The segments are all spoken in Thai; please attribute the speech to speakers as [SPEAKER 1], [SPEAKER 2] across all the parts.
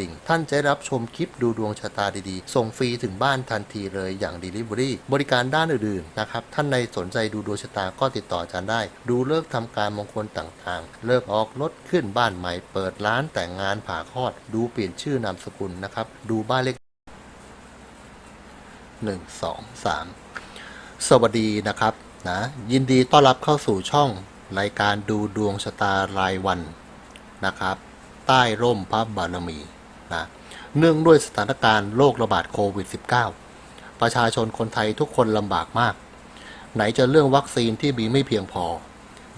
[SPEAKER 1] ดิ่ง ท่านจะรับชมคลิปดูดวงชะตาดีๆ ส่งฟรีถึงบ้านทันทีเลยอย่าง Delivery บริการด้านอื่นๆนะครับ ท่านในสนใจดูดวงชะตาก็ติดต่ออาจารย์ได้ ดูเลิกษ์ทำการมงคลต่างๆ เลิกออกรถขึ้นบ้านใหม่ เปิดร้านแต่งงานผ่าคลอด ดูเปลี่ยนชื่อนามสกุลนะครับ ดูบ้านเลขหนึ่งสองสามสวัสดีนะครับนะยินดีต้อนรับเข้าสู่ช่องรายการดูดวงชะตารายวันนะครับ ใต้ร่มพระบารมี นะเนื่องด้วยสถานการณ์โรคระบาดโควิด -19 ประชาชนคนไทยทุกคนลำบากมาก ไหนจะเรื่องวัคซีนที่มีไม่เพียงพอ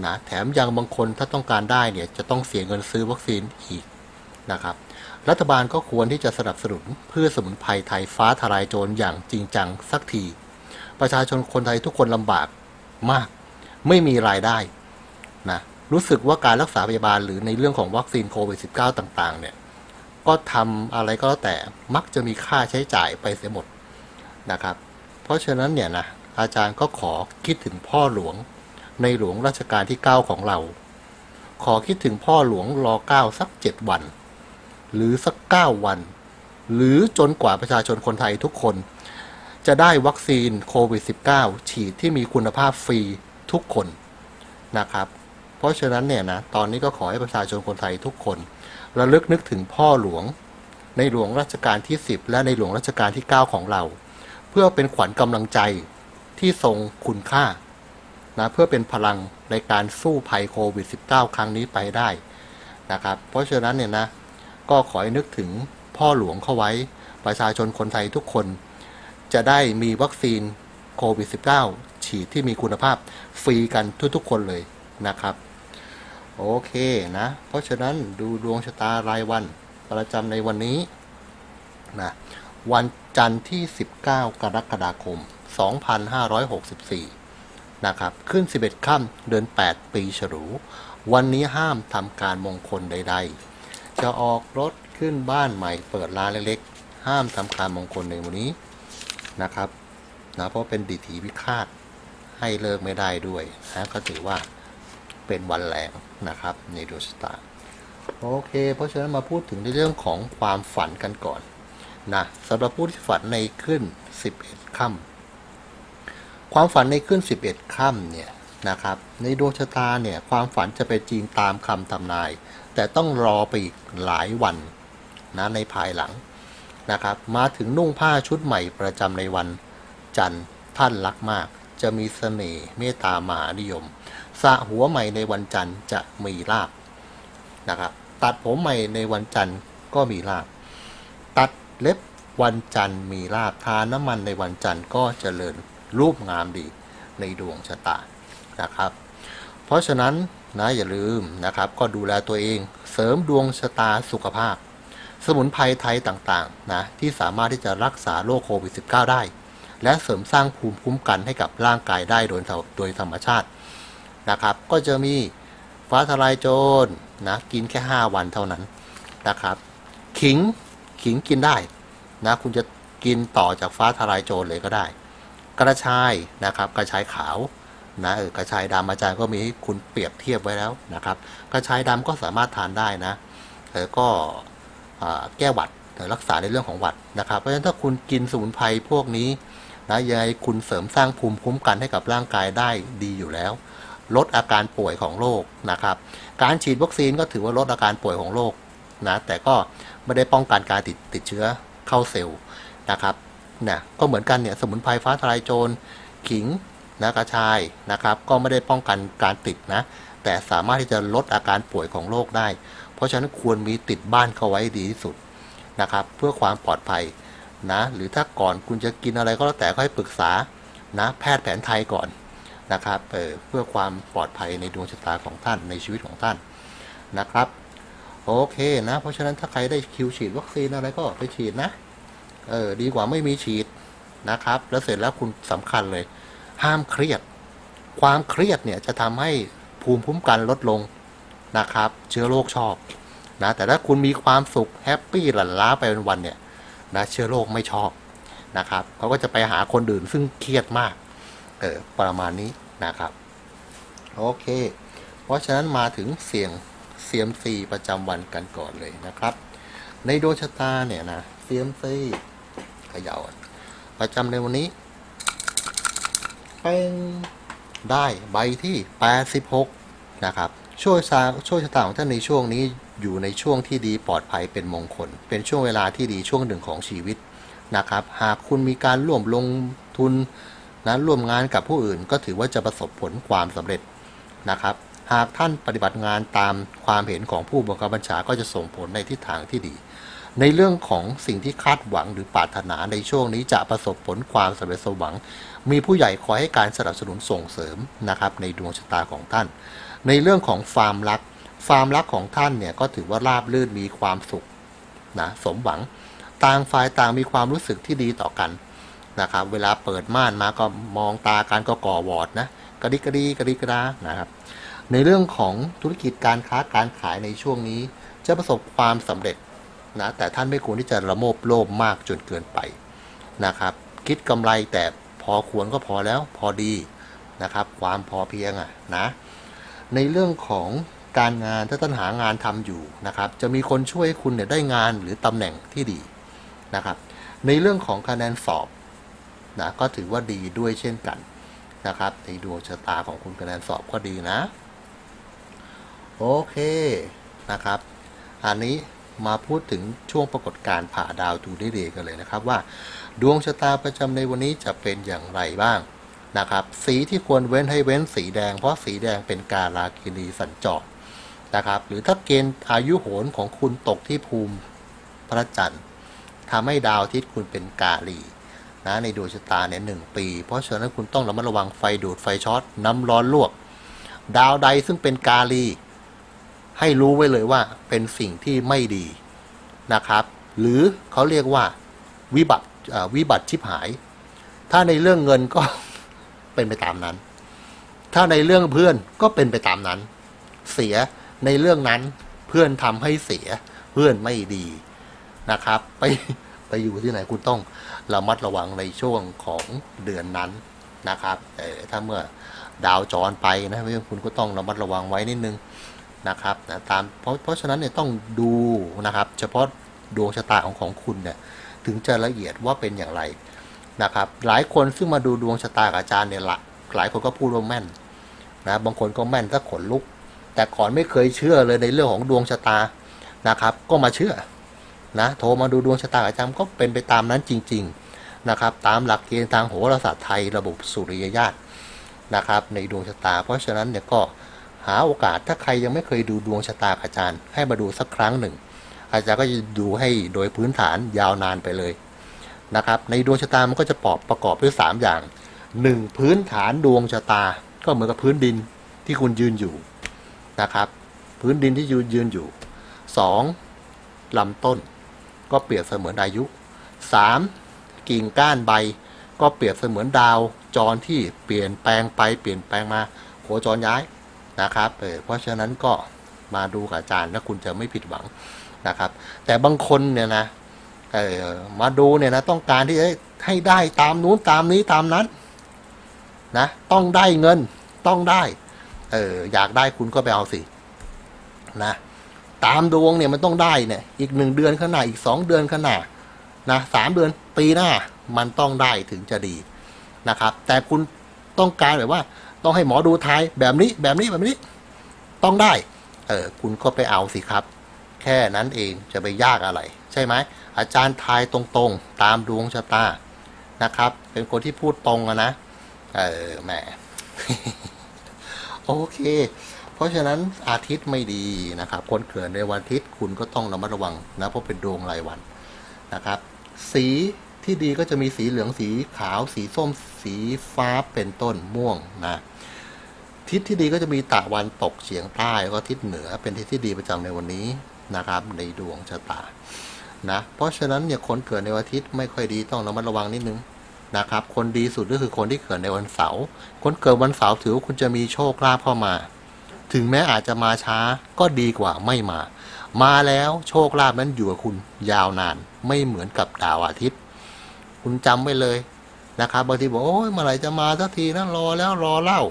[SPEAKER 1] นะแถมยังบางคนถ้าต้องการได้เนี่ยจะต้องเสียเงินซื้อวัคซีนอีกนะครับ รัฐบาลก็ควรที่จะสนับสนุนเพื่อสมุนไพรไทยฟ้าทลายโจรอย่างจริงจังสักที ประชาชนคนไทยทุกคนลำบากมาก ไม่มีรายได้นะรู้สึกว่าการรักษาพยาบาลหรือในเรื่องของวัคซีนโควิด -19 ต่าง ๆ เนี่ย ก็ทำอะไรก็แล้วแต่มักจะมีค่าใช้จ่ายไปเสียหมดนะครับ เพราะฉะนั้นเนี่ยนะอาจารย์ก็ขอคิดถึงพ่อหลวงในหลวงรัชกาลที่ 9 ของเรา ขอคิดถึงพ่อหลวงรอเก้าสัก 7 วัน หรือสัก 9 วัน หรือจนกว่าประชาชนคนไทยทุกคน จะได้วัคซีนโควิด -19 ฉีดที่มีคุณภาพฟรีทุกคนนะครับ เพราะฉะนั้นเนี่ยนะตอนนี้ก็ขอให้ประชาชนคนไทยทุกคน ระลึกนึกถึงพ่อหลวง ในหลวงรัชกาลที่ 10 และในหลวงรัชกาลที่ 9 ของเรา เพื่อเป็นขวัญกำลังใจที่ทรงคุณค่านะเพื่อเป็นพลังในการสู้ภัยโควิด -19 ครั้งนี้ไปได้นะครับ เพราะฉะนั้นเนี่ยนะก็ขอให้นึกถึงพ่อหลวงเข้าไว้ ประชาชนคนไทยทุกคน จะได้มีวัคซีนโควิด -19 ฉีดที่มีคุณภาพฟรีกันทุกๆคนเลยนะครับ โอเคนะ เพราะฉะนั้นดูดวงชะตารายวันประจำในวันนี้นะวันจันทร์ที่ 19 กรกฎาคม 2564 นะครับขึ้น 11 ค่ำเดือน 8 ปีฉลู วันนี้ห้ามทำการมงคลใด ๆ จะออกรถขึ้นบ้านใหม่เปิดร้านเล็กๆ ห้ามทำการมงคลในวันนี้นะครับนะเพราะเป็นดิถีพิฆาตให้เลิกไม่ได้ด้วยนะก็ถือว่า เป็นวันแรงนะครับในดวงชะตาโอเค เพราะฉะนั้นมาพูดถึงในเรื่องของความฝันกันก่อนนะสำหรับผู้ที่ฝันในขึ้น 11ค่ำความฝันในขึ้น 11ค่ำเนี่ยนะครับ ในดวงชะตาเนี่ยความฝันจะเป็นจริงตามคำทำนาย แต่ต้องรอไปอีกหลายวันนะในภายหลังนะครับ มาถึงนุ่งผ้าชุดใหม่ประจำในวันจันทร์ท่านรักมาก จะมีเสน่ห์เมตตามหานิยม สระหัวใหม่ในวันจันทร์จะมีลาบนะครับ ตัดผมใหม่ในวันจันทร์ก็มีลาบ ตัดเล็บวันจันทร์มีลาบทาน้ำมันในวันจันทร์ก็เจริญรูปงามดีในดวงชะตานะครับ เพราะฉะนั้นนะอย่าลืมนะครับ ก็ดูแลตัวเองเสริมดวงชะตาสุขภาพ สมุนไพรไทยต่างๆนะที่สามารถที่จะรักษาโรคโควิด -19 ได้ และเสริมสร้างภูมิคุ้มกันให้กับร่างกายได้โดยโดยธรรมชาติ นะครับ ก็จะมีฟ้าทลายโจรนะกินแค่ 5 วันเท่านั้นนะครับ ขิงขิงกินได้นะคุณจะกินต่อจากฟ้าทลายโจรเลยก็ได้ กระชายนะครับ กระชายขาวนะเออกระชายดำอาจารย์ก็มีให้คุณเปรียบเทียบไว้แล้วนะครับ กระชายดำก็สามารถทานได้นะเออก็แก้หวัดรักษาในเรื่องของหวัดนะครับ เพราะฉะนั้นถ้าคุณกินสมุนไพรพวกนี้นะยังไงคุณเสริมสร้างภูมิคุ้มกันให้กับร่างกายได้ดีอยู่แล้ว ลดอาการป่วยของโรคนะครับ การฉีดวัคซีนก็ถือว่าลดอาการป่วยของโรคนะแต่ก็ไม่ได้ป้องกันการติดติดเชื้อเข้าเซลล์นะครับนะก็เหมือนกันเนี่ยสมุนไพรฟ้าทลายโจรขิงนะกระชายนะครับ ก็ไม่ได้ป้องกันการติดนะแต่สามารถที่จะลดอาการป่วยของโรคได้ เพราะฉะนั้นควรมีติดบ้านเข้าไว้ดีที่สุดนะครับ เพื่อความปลอดภัยนะหรือถ้าก่อนคุณจะกินอะไรก็แล้วแต่ก็ให้ปรึกษานะแพทย์แผนไทยก่อน นะครับเเพื่อความปลอดภัยในดวงชะตาของท่านในชีวิตของท่านนะครับ โอเคนะ เพราะฉะนั้นถ้าใครได้คิวฉีดวัคซีนอะไรก็ไปฉีดนะเออดีกว่าไม่มีฉีดนะครับ แล้วเสร็จแล้วคุณสำคัญเลย ห้ามเครียด ความเครียดเนี่ยจะทำให้ภูมิคุ้มกันลดลงนะครับ เชื้อโรคชอบนะแต่ถ้าคุณมีความสุขแฮปปี้หลั่นล้าไปวันๆเนี่ยนะเชื้อโรคไม่ชอบนะครับเขาก็จะไปหาคนอื่นซึ่งเครียดมาก เออประมาณนี้นะครับโอเค เพราะฉะนั้นมาถึงเสี่ยง CMC ประจำวันกันก่อนเลยนะครับ ในดวงชะตาเนี่ยนะ CMC เขย่าก่อนประจำในวันนี้ เป็นได้ใบที่ 86 นะครับ ช่วยชาช่วยชะตาของท่านในช่วงนี้อยู่ในช่วงที่ดีปลอดภัยเป็นมงคล เป็นช่วงเวลาที่ดีช่วงหนึ่งของชีวิตนะครับ หากคุณมีการร่วมลงทุน นะร่วมงานกับผู้อื่นก็ถือว่าจะประสบผลความสำเร็จนะครับ หากท่านปฏิบัติงานตามความเห็นของผู้บังคับบัญชาก็จะส่งผลในทิศทางที่ดี ในเรื่องของสิ่งที่คาดหวังหรือปรารถนาในช่วงนี้จะประสบผลความสำเร็จสมหวัง มีผู้ใหญ่คอยให้การสนับสนุนส่งเสริมนะครับในดวงชะตาของท่าน ในเรื่องของความรักความรักของท่านเนี่ยก็ถือว่าราบรื่นมีความสุขนะสมหวัง ต่างฝ่ายต่างมีความรู้สึกที่ดีต่อกัน นะครับ เวลาเปิดม่านมาก็มองตากันก็ก่อวอดนะกระดิกกระดีกระดิกกระดานะครับ ในเรื่องของธุรกิจการค้าการขายในช่วงนี้ จะประสบความสำเร็จนะแต่ท่านไม่ควรที่จะระโมบโลภมากจนเกินไปนะครับ คิดกำไรแต่พอควรก็พอแล้วพอดีนะครับ ความพอเพียงอะนะในเรื่องของการงานถ้าท่านหางานทำอยู่นะครับ จะมีคนช่วยคุณเนี่ยได้งานหรือตำแหน่งที่ดีนะครับ ในเรื่องของคะแนนสอบ นะก็ถือว่าดีด้วยเช่นกันนะครับในดวงชะตาของคุณคะแนนสอบก็ดีนะ โอเคนะครับ อันนี้มาพูดถึงช่วงปรากฏการณ์ผ่าดาวทูเดย์กันเลยนะครับว่า ดวงชะตาประจำในวันนี้จะเป็นอย่างไรบ้างนะครับ สีที่ควรเว้นให้เว้นสีแดง เพราะสีแดงเป็นกาลากินีสัญจรนะครับ หรือถ้าเกณฑ์อายุโหรของคุณตกที่ภูมิพระจันทร์ทำให้ดาวทิตย์คุณเป็นกาลี นะในดวงชะตาเนี่ยหนึ่งปี เพราะฉะนั้นคุณต้องระมัดระวังไฟดูดไฟช็อตน้ำร้อนลวก ดาวใดซึ่งเป็นกาลี ให้รู้ไว้เลยว่าเป็นสิ่งที่ไม่ดีนะครับ หรือเขาเรียกว่าวิบัติวิบัติชิบหาย ถ้าในเรื่องเงินก็เป็นไปตามนั้น ถ้าในเรื่องเพื่อนก็เป็นไปตามนั้น เสียในเรื่องนั้นเพื่อนทำให้เสียเพื่อนไม่ดีนะครับ ไป ไปอยู่ที่ไหนคุณต้องระมัดระวังในช่วงของเดือนนั้นนะครับเออถ้าเมื่อดาวจรไปนะคุณก็ต้องระมัดระวังไว้นิดนึงนะครับนะตามเพราะเพราะฉะนั้นเนี่ยต้องดูนะครับ เฉพาะดวงชะตาของของคุณเนี่ยถึงจะละเอียดว่าเป็นอย่างไรนะครับ หลายคนซึ่งมาดูดวงชะตากับอาจารย์เนี่ยละหลายคนก็พูดว่าแม่นนะบางคนก็แม่นถ้าขนลุก แต่ก่อนไม่เคยเชื่อเลยในเรื่องของดวงชะตานะครับ ก็มาเชื่อ นะโทรมาดูดวงชะตาอาจารย์ก็เป็นไปตามนั้นจริง ๆนะครับ ตามหลักเกณฑ์ทางโหราศาสตร์ไทยระบบสุริยญาตนะครับ ในดวงชะตา เพราะฉะนั้นเนี่ยก็หาโอกาสถ้าใครยังไม่เคยดูดวงชะตาอาจารย์ ให้มาดูสักครั้งหนึ่ง อาจารย์ก็จะดูให้โดยพื้นฐานยาวนานไปเลยนะครับ ในดวงชะตามันก็จะปอบประกอบด้วย 3 อย่าง 1. พื้นฐานดวงชะตา ก็เหมือนกับพื้นดินที่คุณยืนอยู่นะครับ พื้นดินที่ยืนยืนอยู่ 2. ลำต้น ก็เปรียบเสมือนอายุ 3. กิ่งก้านใบ ก็เปรียบเสมือนดาวจรที่เปลี่ยนแปลงไปเปลี่ยนแปลงมาโคจรย้ายนะครับเเพราะฉะนั้นก็มาดูกับอาจารย์แล้วคุณจะไม่ผิดหวังนะครับ แต่บางคนเนี่ยนะมาดูเนี่ยนะต้องการที่จะให้ได้ตามนู้นตามนี้ตามนั้นนะต้องได้เงินต้องได้เอออยากได้คุณก็ไปเอาสินะ ตามดวงเนี่ยมันต้องได้เนี่ย อีกหนึ่งเดือนข้างหน้าอีกสองเดือนข้างหน้านะสามเดือนปีหน้ามันต้องได้ถึงจะดีนะครับ แต่คุณต้องการแบบว่า ต้องให้หมอดูทายแบบนี้แบบนี้แบบนี้ ต้องได้ เออคุณก็ไปเอาสิครับ แค่นั้นเองจะไปยากอะไร ใช่ไหมอาจารย์ทายตรงๆ ตามดวงชะตานะครับ เป็นคนที่พูดตรงอะนะ เออแหมโอเค ราะฉะนั้นอาทิตย์ไม่ดีนะครับคนเกิดในวันอาทิตย์คุณก็ต้องระมัดระวังนะเพราะเป็นดวงรายวันนะครับ สีที่ดีก็จะมีสีเหลืองสีขาว สีส้ม สีฟ้าเป็นต้นม่วงนะทิศที่ดีก็จะมีตะวันตกเฉียงใต้แล้วก็ทิศเหนือเป็นทิศที่ดีประจำในวันนี้นะครับ ในดวงชะตานะเพราะฉะนั้นเนี่ยคนเกิดในวันอาทิตย์ไม่ค่อยดีต้องระมัดระวังนิดนึงนะครับ คนดีสุดก็คือคนที่เกิดในวันเสาร์คนเกิดวันเสาร์ถือว่าคุณจะมีโชคลาภเข้ามา ถึงแม้อาจจะมาช้าก็ดีกว่าไม่มา มาแล้วโชคลาภนั้นอยู่กับคุณยาวนาน ไม่เหมือนกับดาวอาทิตย์ คุณจำไว้เลยนะครับบางทีบอกโอ้ยเมื่อไหร่จะมาสักทีนะรอแล้วรอเล่า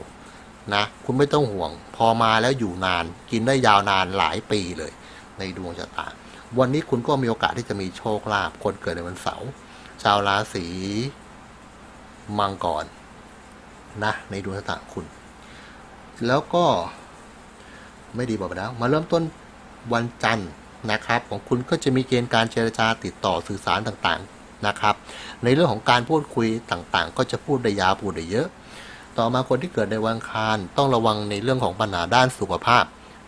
[SPEAKER 1] นะคุณไม่ต้องห่วง พอมาแล้วอยู่นาน กินได้ยาวนานหลายปีเลย ในดวงชะตา วันนี้คุณก็มีโอกาสที่จะมีโชคลาภคนเกิดในวันเสาร์ชาวราศีมังกรนะในดวงชะตาคุณ แล้วก็ ไม่ดีบอกไปแล้ว มาเริ่มต้นวันจันทร์นะครับ ของคุณก็จะมีเกณฑ์การเจรจาติดต่อสื่อสารต่างๆนะครับ ในเรื่องของการพูดคุยต่างๆ ก็จะพูดได้ยาวพูดได้เยอะ ต่อมาคนที่เกิดในวันอังคารต้องระวังในเรื่องของปัญหาด้านสุขภาพ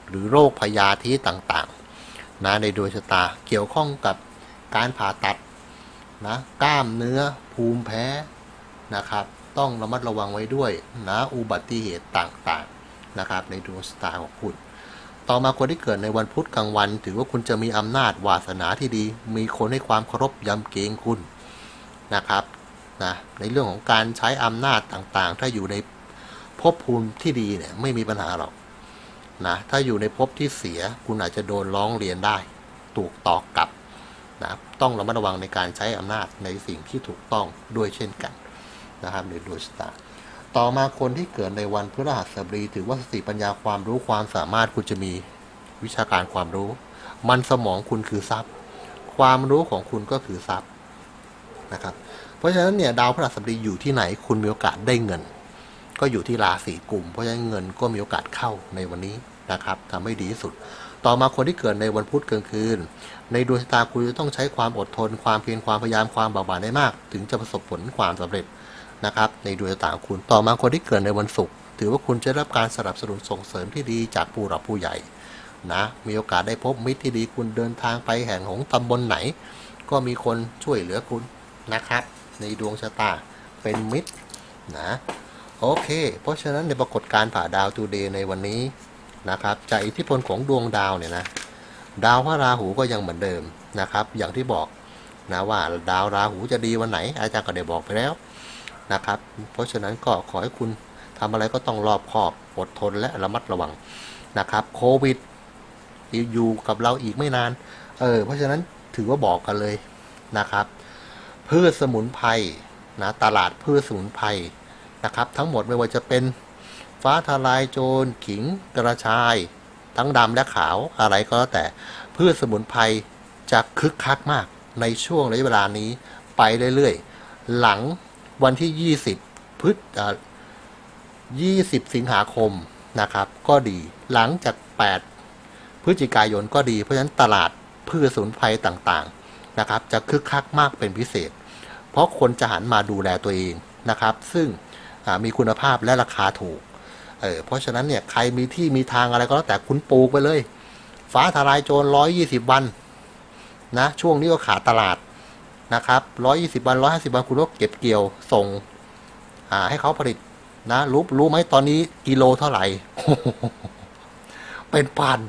[SPEAKER 1] หรือโรคพยาธิต่างๆนะในดวงชะตาเกี่ยวข้องกับการผ่าตัดนะกล้ามเนื้อภูมิแพ้นะครับ ต้องระมัดระวังไว้ด้วยนะอุบัติเหตุต่างๆ นะครับในดวงชะตาของคุณ ต่อมาคนที่เกิดในวันพุธกลางวัน ถือว่าคุณจะมีอำนาจวาสนาที่ดี มีคนให้ความเคารพยำเกรงคุณนะครับนะในเรื่องของการใช้อำนาจต่างๆ ถ้าอยู่ในภพภูมิที่ดีเนี่ยไม่มีปัญหาหรอกนะถ้าอยู่ในภพที่เสียคุณอาจจะโดนร้องเรียนได้ ถูกตอกกลับนะต้องระมัดระวังในการใช้อำนาจในสิ่งที่ถูกต้องด้วยเช่นกันนะครับในดวงชะตา ต่อมาคนที่เกิดในวันพฤหัสบดีถือว่าสติปัญญาความรู้ความสามารถคุณจะมีวิชาการความรู้ มันสมองคุณคือทรัพย์ ความรู้ของคุณก็คือทรัพย์นะครับ เพราะฉะนั้นเนี่ยดาวพฤหัสบดีอยู่ที่ไหนคุณมีโอกาสได้เงิน ก็อยู่ที่ราศีกุมเพราะฉะนั้นเงินก็มีโอกาสเข้าในวันนี้นะครับทำให้ดีที่สุด ต่อมาคนที่เกิดในวันพุธกลางคืน ในดวงชะตาคุณจะต้องใช้ความอดทน ความเพียรความพยายามความเบาบางได้มาก ถึงจะประสบผลความสำเร็จ นะครับในดวงชะตาของคุณต่อมาคนที่เกิดในวันศุกร์ถือว่าคุณจะได้รับการสนับสนุนส่งเสริมที่ดีจากผู้หลักผู้ใหญ่นะมีโอกาสได้พบมิตรที่ดีคุณเดินทางไปแห่งหนตำบลไหน ก็มีคนช่วยเหลือคุณนะครับ ในดวงชะตาเป็นมิตรนะโอเค เพราะฉะนั้นในปรากฏการณ์ผ่าดาวตูเดย์ในวันนี้นะครับจากอิทธิพลของดวงดาวเนี่ยนะดาวพระราหูก็ยังเหมือนเดิมนะครับ อย่างที่บอกนะว่าดาวราหูจะดีวันไหน อาจารย์ก็ได้บอกไปแล้ว นะครับ เพราะฉะนั้นก็ขอให้คุณทำอะไรก็ต้องรอบคอบอดทนและระมัดระวังนะครับโควิดอยู่กับเราอีกไม่นานเออเพราะฉะนั้นถือว่าบอกกันเลยนะครับพืชสมุนไพรนะตลาดพืชสมุนไพรนะครับ ทั้งหมดไม่ว่าจะเป็นฟ้าทลายโจรขิงกระชาย ทั้งดำและขาวอะไรก็แล้วแต่พืชสมุนไพรจะคึกคักมากในช่วงระยะเวลานี้ไปเรื่อยๆ หลัง วันที่ 20พฤษอ่า20สิงหาคมนะครับ ก็ดีหลังจาก 8 พฤศจิกายนก็ดี เพราะฉะนั้นตลาดพืชสมุนไพรต่างๆนะครับ จะคึกคักมากเป็นพิเศษ เพราะคนจะหันมาดูแลตัวเองนะครับ ซึ่งมีคุณภาพและราคาถูกเออเพราะฉะนั้นเนี่ยใครมีที่มีทางอะไรก็แล้วแต่คุณปลูกไปเลย ฟ้าทลายโจร120 วันนะช่วงนี้ก็ขาดตลาด นะครับร้อยยี่สิบวันร้อยห้าสิบวันคุณก็เก็บเกี่ยวส่งอ่าให้เขาผลิตนะรู้รู้ไหมตอนนี้กิโลเท่าไหร่ เป็นพัน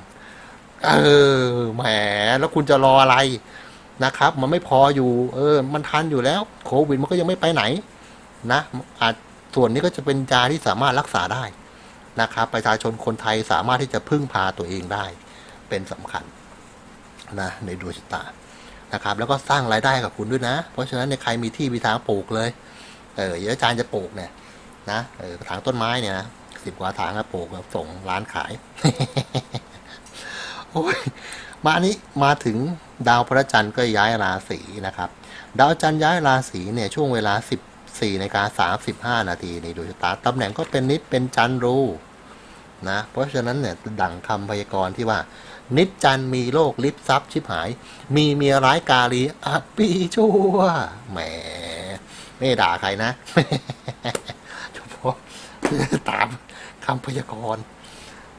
[SPEAKER 1] เออแหมแล้วคุณจะรออะไรนะครับ มันไม่พออยู่ เออ มันทันอยู่แล้วโควิดมันก็ยังไม่ไปไหน นะอาจส่วนนี้ก็จะเป็นยาที่สามารถรักษาได้นะครับ ประชาชนคนไทยสามารถที่จะพึ่งพาตัวเองได้ เป็นสำคัญนะในดวงชะตา นะครับ แล้วก็สร้างรายได้กับคุณด้วยนะ เพราะฉะนั้นในใครมีที่มีทางปลูกเลย เออเยอาจารย์จะปลูกเนี่ยนะเออกระถางต้นไม้เนี่ยนะสิบกว่าถางก็ปลูกแล้วส่งร้านขาย โอ้ยมาอันนี้มาถึงดาวพระจันทร์ก็ย้ายราศีนะครับ ดาวจันทร์ย้ายราศีเนี่ยช่วงเวลา 14นาฬิกา35 นาทีในดวงชะตาตำแหน่งก็เป็นนิดเป็นจันทร์รูนะ เพราะฉะนั้นเนี่ยดังคำพยากรณ์ที่ว่า นิจจันมีโรคลิบทรัพย์ชิบหาย มีเมียร้ายกาลีอับปีชั่วแหมไม่ด่าใครนะเฉพาะตามคำพยากรณ์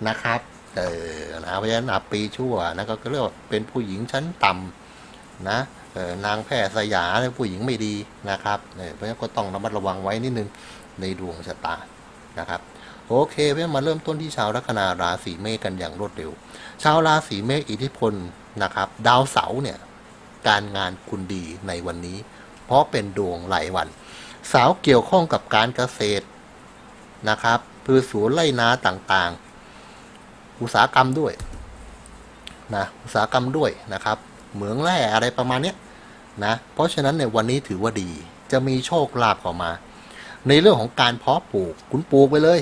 [SPEAKER 1] นะครับ เออนะเพราะฉะนั้นอับปีชั่วนะก็เรียกว่าเป็นผู้หญิงชั้นต่ำนะเออนางแพทย์สยาผู้หญิงไม่ดีนะครับเออเพราะฉะนั้นก็ต้องระมัดระวังไว้นิดนึงในดวงชะตานะครับ โอเคเว้ยมาเริ่มต้นที่ชาวลัคนาราศีเมษกันอย่างรวดเร็ว ชาวราศีเมษอิทธิพลนะครับ ดาวเสาร์เนี่ย การงานคุณดีในวันนี้ เพราะเป็นดวงหลายวัน สาร์เกี่ยวข้องกับการเกษตรนะครับพืชสวนไร่นาต่างๆ อุตสาหกรรมด้วยนะอุตสาหกรรมด้วยนะครับ เหมืองแร่อะไรประมาณเนี้ยนะเพราะฉะนั้นในยวันนี้ถือว่าดี จะมีโชคลาภเข้ามา ในเรื่องของการเพาะปลูกคุณปลูกไปเลย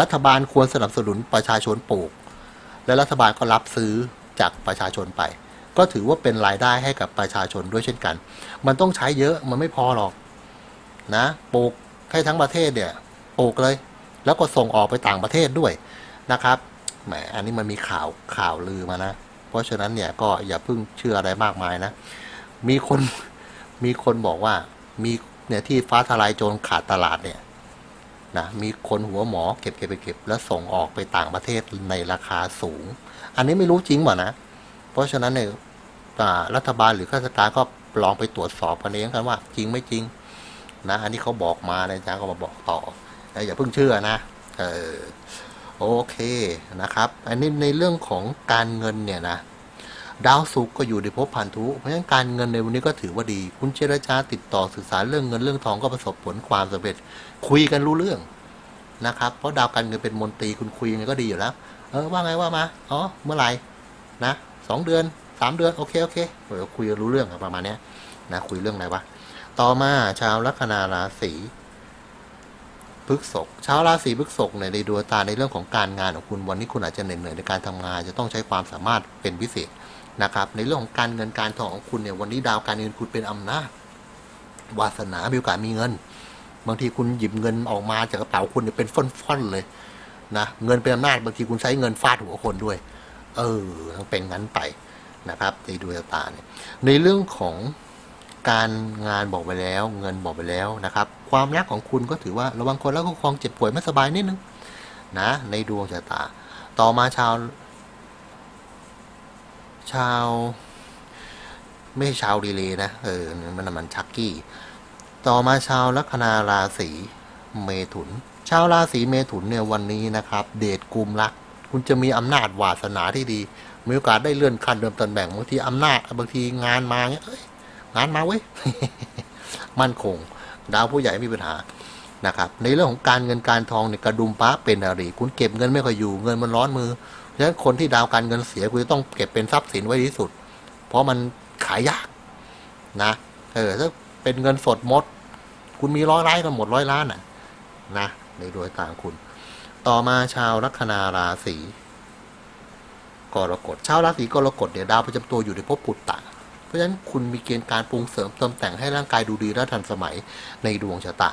[SPEAKER 1] รัฐบาลควรสนับสนุนประชาชนปลูก และรัฐบาลก็รับซื้อจากประชาชนไป ก็ถือว่าเป็นรายได้ให้กับประชาชนด้วยเช่นกัน มันต้องใช้เยอะมันไม่พอหรอกนะปลูกให้ทั้งประเทศเนี่ยปลูกเลย แล้วก็ส่งออกไปต่างประเทศด้วยนะครับแหมอันนี้มันมีข่าวข่าวลือมานะ เพราะฉะนั้นเนี่ยก็อย่าเพิ่งเชื่ออะไรมากมายนะ มีคนมีคนบอกว่ามีเนี่ยที่ฟ้าทลายโจรขาดตลาดเนี่ย นะมีคนหัวหมอเก็บเก็บไปเก็บแล้วส่งออกไปต่างประเทศในราคาสูง อันนี้ไม่รู้จริงเปล่านะ เพราะฉะนั้นเนี่ยรัฐบาลหรือข้าราชการก็ลองไปตรวจสอบกันเองกันว่า จริงไม่จริงนะอันนี้เขาบอกมานะจ๊ะก็มาบอกต่ออย่าเพิ่งเชื่อนะเออโอเคนะครับ อันนี้ในเรื่องของการเงินเนี่ยนะดาวศุกร์ก็อยู่ในภพพันธุ เพราะฉะนั้นการเงินในวันนี้ก็ถือว่าดี คุณเจรจาติดต่อสื่อสารเรื่องเงินเรื่องทองก็ประสบผลความสำเร็จ คุยกันรู้เรื่อง นะครับ เพราะดาวการเงินเป็นมนตรีคุณคุยยังไงก็ดีอยู่แล้ว เออว่าไงว่ามา อ๋อ เมื่อไหร่ นะสองเดือนสามเดือน โอเค โอเคเดี๋ยวคุยรู้เรื่องประมาณนี้นะ คุยเรื่องอะไรวะ ต่อมาชาวลัคนาราศีพฤกษภชาวราศีพฤกษภเนี่ยในดวงตาในเรื่องของการงานของคุณวันนี้คุณอาจจะเหนื่อยในการทำงาน จะต้องใช้ความสามารถเป็นพิเศษนะครับ ในเรื่องของการเงินการทองของคุณเนี่ยวันนี้ดาวการเงินคุณเป็นอำนาจวาสนามีโอกาสมีเงิน บางทีคุณหยิบเงินออกมาจากกระเป๋าคุณเนี่ยเป็นฟ่อนๆเลยนะเงินเป็นอำนาจบางทีคุณใช้เงินฟาดหัวคนด้วย เออต้องเป็นงั้นไปนะครับในดวงชะตาเนี่ยในเรื่องของการงานบอกไปแล้ว เงินบอกไปแล้วนะครับ ความรักของคุณก็ถือว่าระวังคนรักคู่ครองเจ็บป่วยไม่สบายนิดนึงนะในดวงชะตา ต่อมาชาว ชาว ไม่ใช่ชาวดีเลยนะ เออ มันมันชักกี้ ต่อมาชาวลัคนาราศีเมถุน ชาวราศีเมถุนเนี่ยวันนี้นะครับ เดชกุมรัก คุณจะมีอำนาจวาสนาที่ดี มีโอกาสได้เลื่อนขั้นเดิมตำแหน่งบางทีอำนาจบางทีงานมาเงี้ยงานมาเว้ยมั่นคง ดาวผู้ใหญ่ไม่มีปัญหานะครับในเรื่องของการเงินการทองเนี่ยกระดุมป้าเป็นอะไรคุณเก็บเงินไม่ค่อยอยู่เงินมันร้อนมือเพราะฉะนั้นคนที่ดาวการเงินเสียคุณจะต้องเก็บเป็นทรัพย์สินไว้ที่สุด เพราะมันขายยากนะเออถ้าเป็นเงินสดมด คุณมีร้อยล้านก็หมดร้อยล้านอะนะในดวงตาคุณ ต่อมาชาวลัคนาราศีกรกฎชาวราศีกรกฎเนี่ยดาวประจำตัวอยู่ในภพปุตตะเพราะฉะนั้นคุณมีเกณฑ์การปรุงเสริมเติมแต่งให้ร่างกายดูดีและทันสมัยในดวงชะตา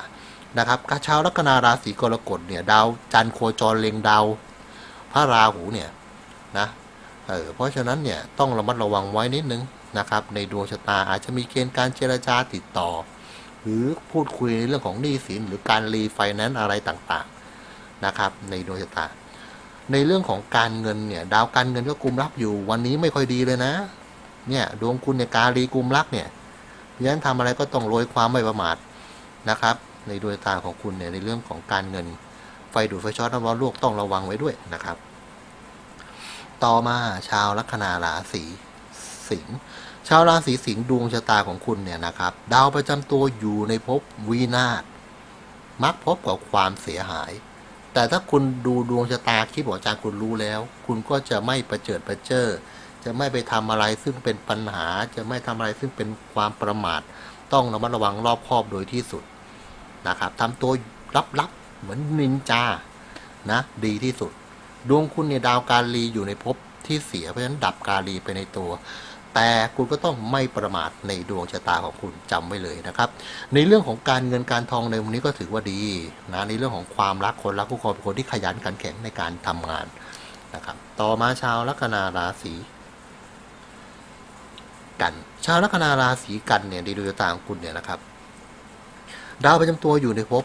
[SPEAKER 1] นะครับชาวลัคนาราศีกรกฎเนี่ยดาวจันโคจรเล็งดาวพระราหูเนี่ยนะเออเพราะฉะนั้นเนี่ยต้องระมัดระวังไว้นิดนึงนะครับในดวงชะตาอาจจะมีเกณฑ์การเจรจาติดต่อ หรือพูดคุยในเรื่องของหนี้สินหรือการรีไฟแนนซ์อะไรต่างๆนะครับ ในดวงชะตา ในเรื่องของการเงินเนี่ย ดาวการเงินก็กุมรับอยู่วันนี้ไม่ค่อยดีเลยนะ เนี่ยดวงคุณในยการีกุมรักเนี่ยเพราะฉะนั้นทำอะไรก็ต้องโรยความไม่ประมาทนะครับ ในดวงตาของคุณเนี่ยในเรื่องของการเงิน ไฟดูดไฟช็อตน้ำร้อนลวกต้องระวังไว้ด้วยนะครับ ต่อมาชาวลัคนาราศีสิงห์ ชาวราศีสิงห์ดวงชะตาของคุณเนี่ยนะครับ ดาวประจำตัวอยู่ในภพวินาศมักพบกับความเสียหาย แต่ถ้าคุณดูดวงชะตาคิดบอกอาจารย์คุณรู้แล้ว คุณก็จะไม่ประเจิดประเจ้อจะไม่ไปทำอะไรซึ่งเป็นปัญหา จะไม่ทำอะไรซึ่งเป็นความประมาท ต้องระมัดระวังรอบคอบโดยที่สุดนะครับทำตัวลับๆเหมือนนินจานะ ดีที่สุด ดวงคุณเนี่ยดาวการีอยู่ในภพที่เสียเพราะฉะนั้นดับการีไปในตัว แต่คุณก็ต้องไม่ประมาทในดวงชะตาของคุณจำไว้เลยนะครับ ในเรื่องของการเงินการทองในวันนี้ก็ถือว่าดีนะในเรื่องของความรักคนรักคู่ครองเป็นคนที่ขยันขันแข็งในการทำงานนะครับ ต่อมาชาวลัคนาราศีกัน ชาวลัคนาราศีกันเนี่ยในดวงชะตาของคุณเนี่ยนะครับ ดาวประจำตัวอยู่ในภพ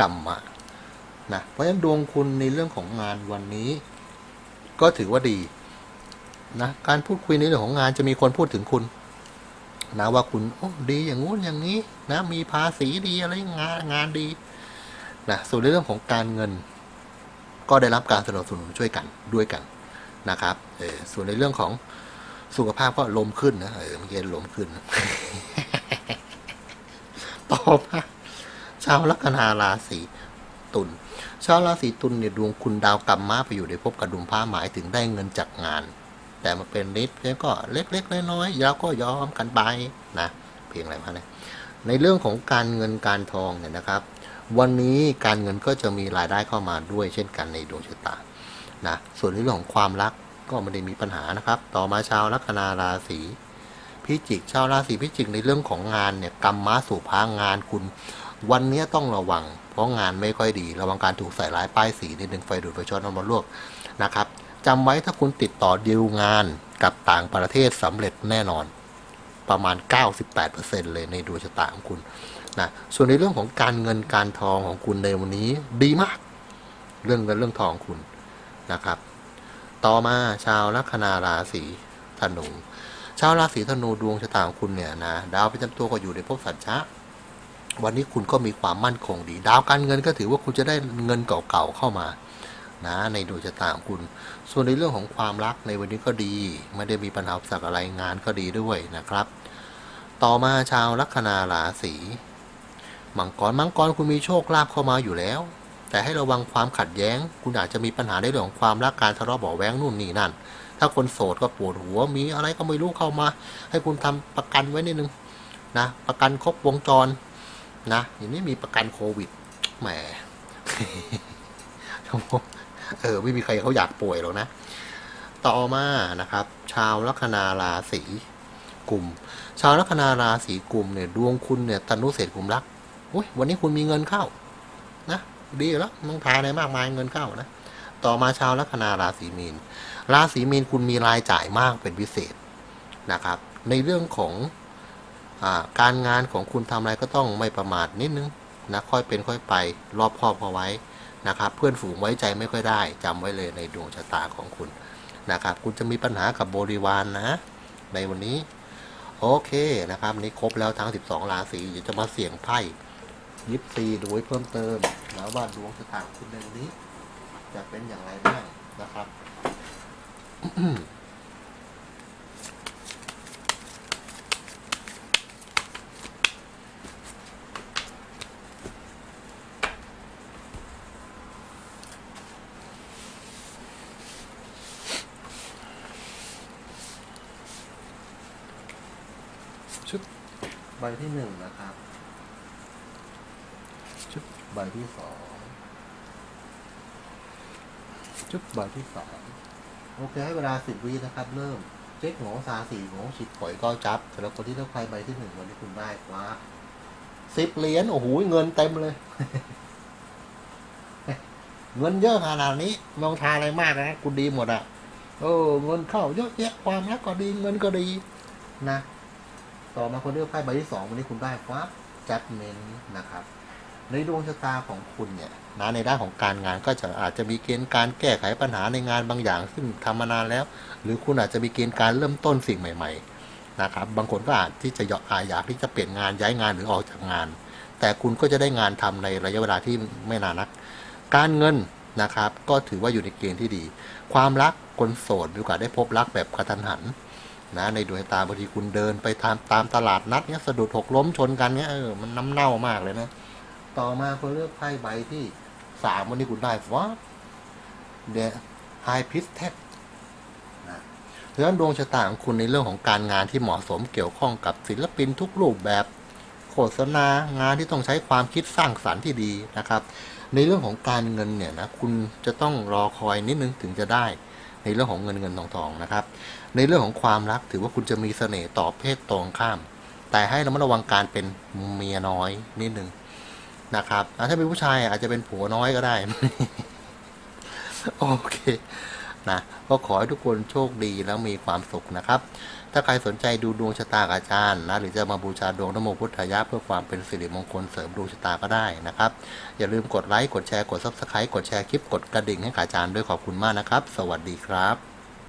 [SPEAKER 1] กรรมะนะเพราะฉะนั้นดวงคุณในเรื่องของงานวันนี้ ก็ถือว่าดี นะการพูดคุยในเรื่องของงานจะมีคนพูดถึงคุณนะว่าคุณโอ้ดีอย่างงู้นอย่างนี้นะมีภาษีดีอะไรงานงานดีนะส่วนในเรื่องของการเงิน ก็ได้รับการสนับสนุนช่วยกันด้วยกันนะครับเออส่วนในเรื่องของสุขภาพก็ลมขึ้นนะเออเมื่อกี้ลมขึ้นต่อมาชาวลัคนาราศีตุลชาวราศีตุลเนี่ยดวงคุณดาวกรรมมาไปอยู่ในภพกระดุมผ้าหมายถึงได้เงินจากงาน แต่มาเป็นนิดแล้วก็เล็กๆน้อยๆแล้วก็ยอมกันไปนะเพียงอะไรมาเนี่ยในเรื่องของการเงินการทองเนี่ยนะครับ วันนี้การเงินก็จะมีรายได้เข้ามาด้วยเช่นกันในดวงชะตานะส่วนในเรื่องของความรักก็ไม่ได้มีปัญหานะครับ ต่อมาชาวลัคนาราศีพิจิกชาวราศีพิจิกในเรื่องของงานเนี่ยกรรมม้าสู่พางานคุณ วันนี้ต้องระวัง เพราะงานไม่ค่อยดี ระวังการถูกใส่ร้ายป้ายสีนิดนึงไฟดูดไฟช็อตน้ำมันลวกนะครับ จำไว้ถ้าคุณติดต่อดีลงานกับต่างประเทศสำเร็จแน่นอน ประมาณ 98%เลยในดวงชะตาของคุณนะส่วนในเรื่องของการเงินการทองของคุณในวันนี้ดีมาก เรื่องเงินเรื่องทองคุณนะครับ ต่อมาชาวลัคนาราศีธนูชาวราศีธนูดวงชะตาของคุณเนี่ยนะดาวประจำตัวก็อยู่ในภพสัจจะวันนี้คุณก็มีความมั่นคงดี ดาวการเงินก็ถือว่าคุณจะได้เงินเก่าๆเข้ามา นะในดวงชะตาของคุณ ส่วนในเรื่องของความรักในวันนี้ก็ดี ไม่ได้มีปัญหาสรรคอะไรงานก็ดีด้วยนะครับ ต่อมาชาวลัคนาราศีมังกรมังกรคุณมีโชคลาภเข้ามาอยู่แล้ว แต่ให้ระวังความขัดแย้ง คุณอาจจะมีปัญหาในเรื่องของความรักการทะเลาะเบาะแว้งนู่นนี่นั่น ถ้าคนโสดก็ปวดหัวมีอะไรก็ไม่รู้เข้ามา ให้คุณทำประกันไว้นิดนึงนะประกันครบวงจรนะอย่างนี้มีประกันโควิดแหม เออไม่มีใครเขาอยากป่วยหรอกนะ ต่อมานะครับ ชาวลัคนาราศีกลุ่ม ชาวลัคนาราศีกลุ่มเนี่ยดวงคุณเนี่ยตนุเศษกุมรักอุ้ยวันนี้คุณมีเงินเข้านะดีแล้วมึงพาอะไรมากมายเงินเข้านะต่อมาชาวลัคนาราศีมีน ราศีมีนคุณมีรายจ่ายมากเป็นพิเศษนะครับ ในเรื่องของอาการงานของคุณทำอะไรก็ต้องไม่ประมาทนิดนึงนะค่อยเป็นค่อยไปรอบคอบเอาไว้ นะครับ เพื่อนฝูงไว้ใจไม่ค่อยได้จำไว้เลยในดวงชะตาของคุณนะครับ คุณจะมีปัญหากับบริวารนนะ ในวันนี้ โอเคนะครับนี้ครบแล้วทั้ง 12 ราศีเดี๋ยวจะมาเสี่ยงไพ่ยิปซีดูไว้เพิ่มเติมนะว่าดวงชะตาของคุณในวันนี้ จะเป็นอย่างไรบ้างนะครับ ชุด ใบที่หนึ่งนะครับชุดใบที่สองชุดใบที่สามโอเคให้เวลาสิบวินะครับ เริ่มเจ๊กโงสาสี่โงฉิดปล่อยก็จับสำหรับคนที่เลือกไพ่ใบที่หนึ่งวันนี้คุณได้คว้าสิบเหรียญโอ้โหเงินเต็มเลย เงินเยอะขนาดนี้มองทาอะไรมากนะคุณดีหมดอะโอ้เงินเข้าเยอะแยะความรักก็ดีเงินก็ดีนะ ต่อมาคนเลือกไพ่ใบที่สองวันนี้คุณได้ฟ้าจัดเมนนะครับ ในดวงชะตาของคุณเนี่ยนะในด้านของการงานก็จะอาจจะมีเกณฑ์การแก้ไขปัญหาในงานบางอย่างซึ่งทำมานานแล้ว หรือคุณอาจจะมีเกณฑ์การเริ่มต้นสิ่งใหม่ ๆ นะครับ บางคนก็อาจที่จะอยากอยากที่จะเปลี่ยนงานย้ายงานหรือออกจากงาน แต่คุณก็จะได้งานทำในระยะเวลาที่ไม่นานนัก การเงินนะครับ ก็ถือว่าอยู่ในเกณฑ์ที่ดี ความรักคนโสดมีโอกาสได้พบรักแบบกระทันหัน นะในดวงตาบางทีคุณเดินไปตามตามตลาดนัดเนี้ยสะดุดหกล้มชนกันเนี้ยเออมันน้ำเน่ามากเลยนะ ต่อมาคนเลือกไพ่ใบที่สามวันนี้คุณได้ฟ้าเดะไฮพิสเทสนะเพราะฉะนั้นดวงชะตาของคุณในเรื่องของการงานที่เหมาะสมเกี่ยวข้องกับศิลปินทุกรูปแบบโฆษณางานที่ต้องใช้ความคิดสร้างสรรค์ที่ดีนะครับ ในเรื่องของการเงินเนี่ยนะคุณจะต้องรอคอยนิดนึงถึงจะได้ ในเรื่องของเงินเงินทองทองนะครับ ในเรื่องของความรักถือว่าคุณจะมีเสน่ห์ต่อเพศตรงข้าม แต่ให้ระมัดระวังการเป็นเมียน้อยนิดนึงนะครับถ้าเป็นผู้ชายอาจจะเป็นผัวน้อยก็ได้ โอเคนะก็ขอให้ทุกคนโชคดีแล้วมีความสุขนะครับ ถ้าใครสนใจดูดวงชะตากับอาจารย์นะหรือจะมาบูชาดวงนโมพุทธายะเพื่อความเป็นสิริมงคลเสริมดวงชะตาก็ได้นะครับ อย่าลืมกดไลค์กดแชร์กดซับสไครต์กดแชร์คลิปกดกระดิ่งให้อาจารย์ด้วยขอบคุณมากนะครับ สวัสดีครับ